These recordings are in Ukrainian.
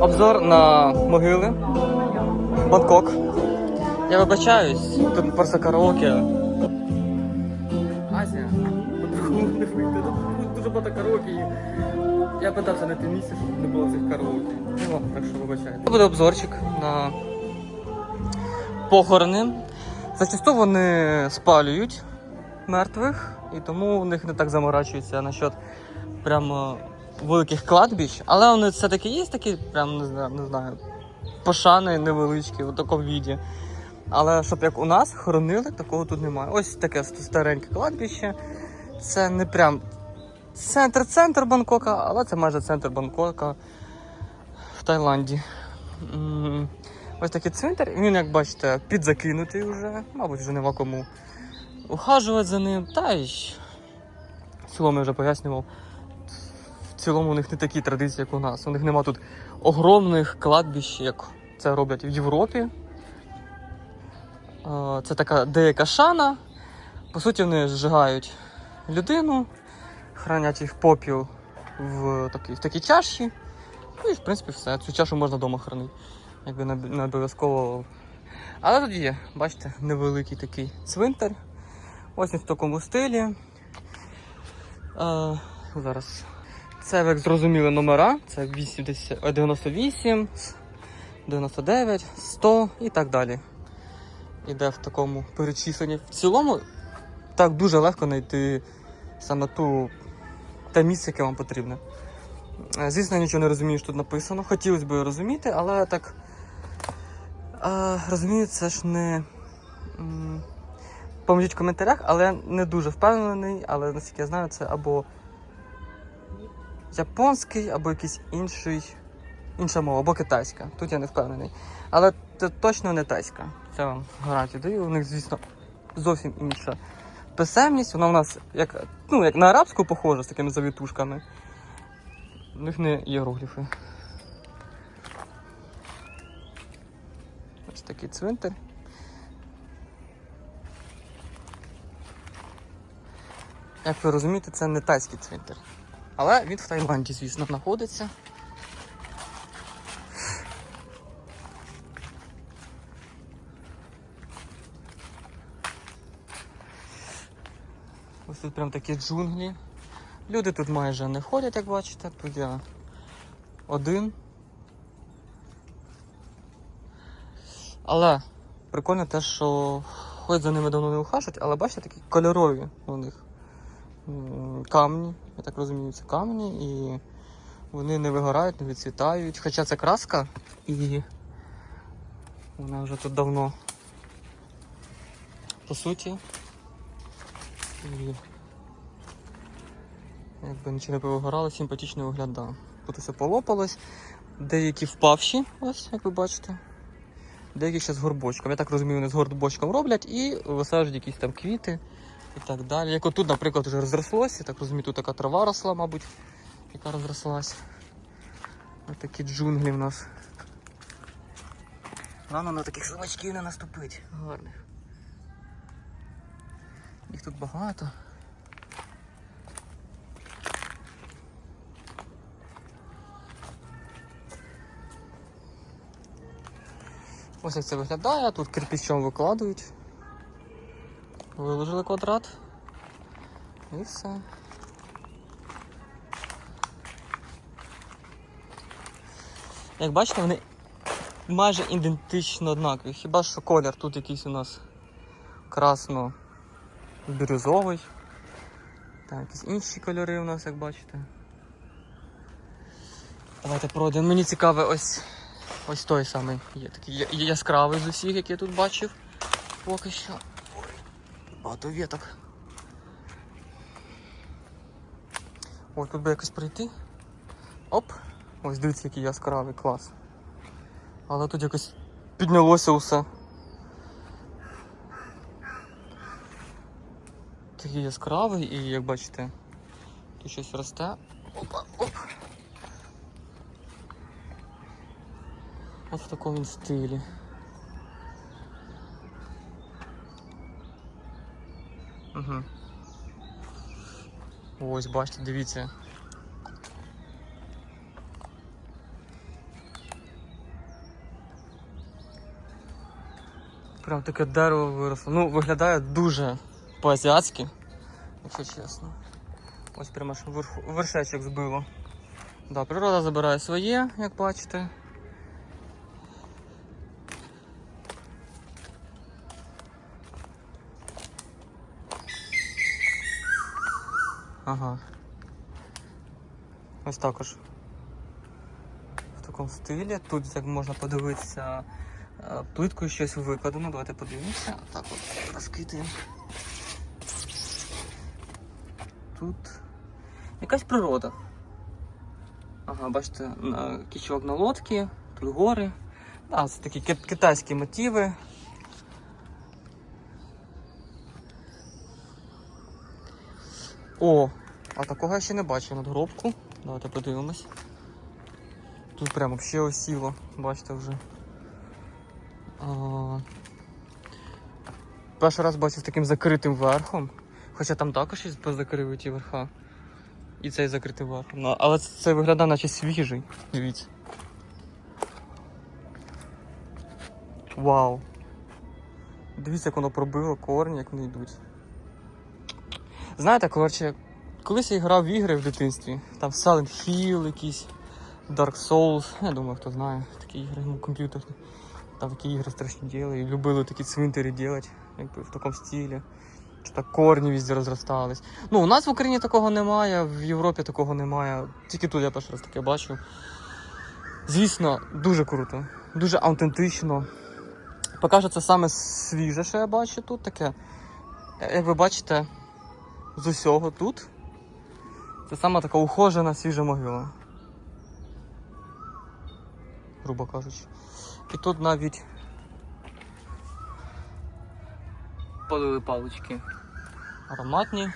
Обзор на могили. Бангкок. Я вибачаюсь, тут просто караоке. Азія. Не вийти. Тут дуже багато караоке. Я питався знайти місце, щоб не було цих караоке. Ну, так що вибачайте. Це буде обзорчик на похорони. Зачасту вони спалюють мертвих, і тому у них не так заморачуються насчет прямо великих кладбищ. Але вони все-таки є такі, прям не знаю, не знаю, пошани невеличкі у такому віді. Але щоб як у нас хоронили, такого тут немає. Ось таке стареньке кладбище. Це не прям центр-центр Бангкока, але це майже центр Бангкока в Таїланді. Ось такий цвинтар. Він, як бачите, підзакинутий вже, мабуть, вже нема кому ухажувати за ним. Та й в цілому я вже пояснював. Цілому у них не такі традиції, як у нас. У них нема тут огромних кладбищ, як це роблять в Європі. Е, Це така деяка шана. По суті, вони зжигають людину, хранять їх попіл в такій, в такій чаші. Ну і в принципі все. Цю чашу можна вдома хранити. Якби не обов'язково. Але тут є, бачите, невеликий такий цвинтар. Ось він в такому стилі. Е, зараз. Це, як зрозуміли, номера. Це 80, е, 98, 99, 100 і так далі. Іде в такому перечисленні. В цілому так дуже легко знайти саме ту, те місце, яке вам потрібне. Е, Звісно, я нічого не розумію, що тут написано. Хотілося б розуміти, але так. Е, розумію, це ж не. м, Поможіть в коментарях, але я не дуже впевнений, але наскільки я знаю, це або японський, або якийсь інший, інша мова, або китайська. Тут я не впевнений. Але це точно не тайська. Це вам гарантію даю. У них, звісно, зовсім інша писемність. Вона у нас як, ну, як на арабську похожа з такими завітушками. У них не іерогліфи. Ось такий цвинтар. Як ви розумієте, це не тайський цвинтар. Але він в Таїланді, звісно, знаходиться. Ось тут прям такі джунглі. Люди тут майже не ходять, як бачите. Тут я один. Але прикольно те, що хоч за ними давно не ухажують, але бачите, такі кольорові у них камні. Я так розумію, це камні і вони не вигорають, не відцвітають. Хоча це краска і вона вже тут давно по суті. І якби нічого не повигорало, симпатично виглядає. Тут все полопалось. Деякі впавші, ось як ви бачите. Деякі ще з горбочком. Я так розумію, вони з горбочком роблять і висаджують якісь там квіти і так далі. Як отут, наприклад, вже розрослося, так розумію, тут така трава росла, мабуть, яка розрослась. Ось такі джунглі в нас. Рано на таких слабачків не наступить. Гарних. Їх тут багато. Ось як це виглядає, тут кирпичом викладують. Виложили квадрат. І все. Як бачите, вони майже ідентично однакові. Хіба що колір тут якийсь у нас красно-бірюзовий. Так, якісь інші кольори у нас, як бачите. Давайте пройдемо. Мені цікаве ось ось той самий є такий яскравий з усіх, які я тут бачив. Поки що. Ой, багато віток. Ой, тут би якось пройти. Оп! Ось дивіться, який яскравий клас. Але тут якось піднялося усе. Такий яскравий і як бачите, тут щось росте. Опа, оп. Ось в такому стилі. Угу. Ось, бачите, дивіться. Прям таке дерево виросло. Ну, виглядає дуже по-азіатськи, якщо чесно. Ось прямо що вершечок збило. Да, Природа забирає своє, як бачите. Ага. Ось також. В такому стилі. Тут як можна подивитися е, плиткою щось викладено. Давайте подивимося. Так от розкидаємо. Тут якась природа. Ага, бачите, кічок на лодці, тут гори. Да, це такі китайські мотиви. О, а такого я ще не бачив надгробку. Давайте подивимось. Тут прямо ще осіло, бачите вже. А... Перший раз бачив з таким закритим верхом. Хоча там також є позакрили ті верха. І цей закритий верхом. Ну, але це, це виглядає наче свіжий. Дивіться. Вау. Дивіться, як воно пробило корні, як вони йдуть. Знаєте, коротше, колись я грав в ігри в дитинстві. Там Silent Hill якийсь, Dark Souls. Я думаю, хто знає такі ігри, ну, комп'ютерні. Там такі ігри страшні діли. І любили такі цвинтарі робити, якби в такому стилі. Що так корні везде розростались. Ну, у нас в Україні такого немає, в Європі такого немає. Тільки тут я перший раз таке бачу. Звісно, дуже круто, дуже автентично. Що це саме свіже, що я бачу тут таке. Як ви бачите, з усього тут. Це саме така ухожена свіжа могила. Грубо кажучи. І тут навіть полили палички. Ароматні.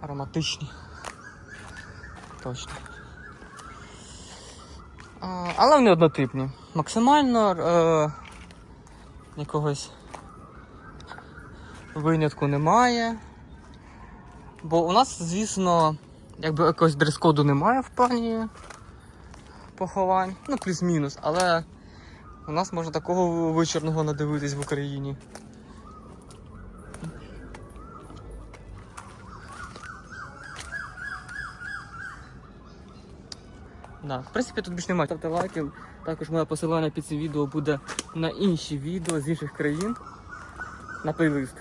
Ароматичні. Точно. А, але вони однотипні. Максимально е, якогось винятку немає. Бо у нас, звісно, якби якогось дрес-коду немає в плані поховань. Ну, плюс-мінус, але у нас можна такого вичорного надивитись в Україні. Да. В принципі, тут більше немає. Ставте лайки. Також моє посилання під цим відео буде на інші відео з інших країн. На плейлист.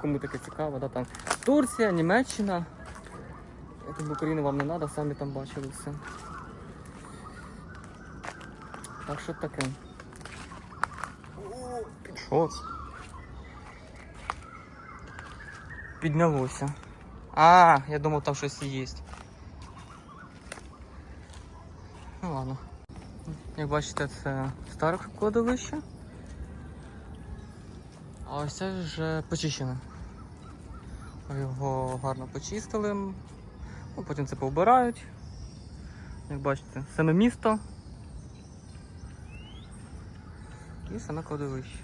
Кому таке цікаво, да, там Турція, Німеччина. Я в Україну вам не треба, самі там бачили все. Так що таке. Це? Піднялося. А, я думав там щось є. Ну. Як бачите, це старе кладовище. А ось це вже почищене. Його гарно почистили. Ну, потім це повбирають. Як бачите, саме місто і саме кладовище.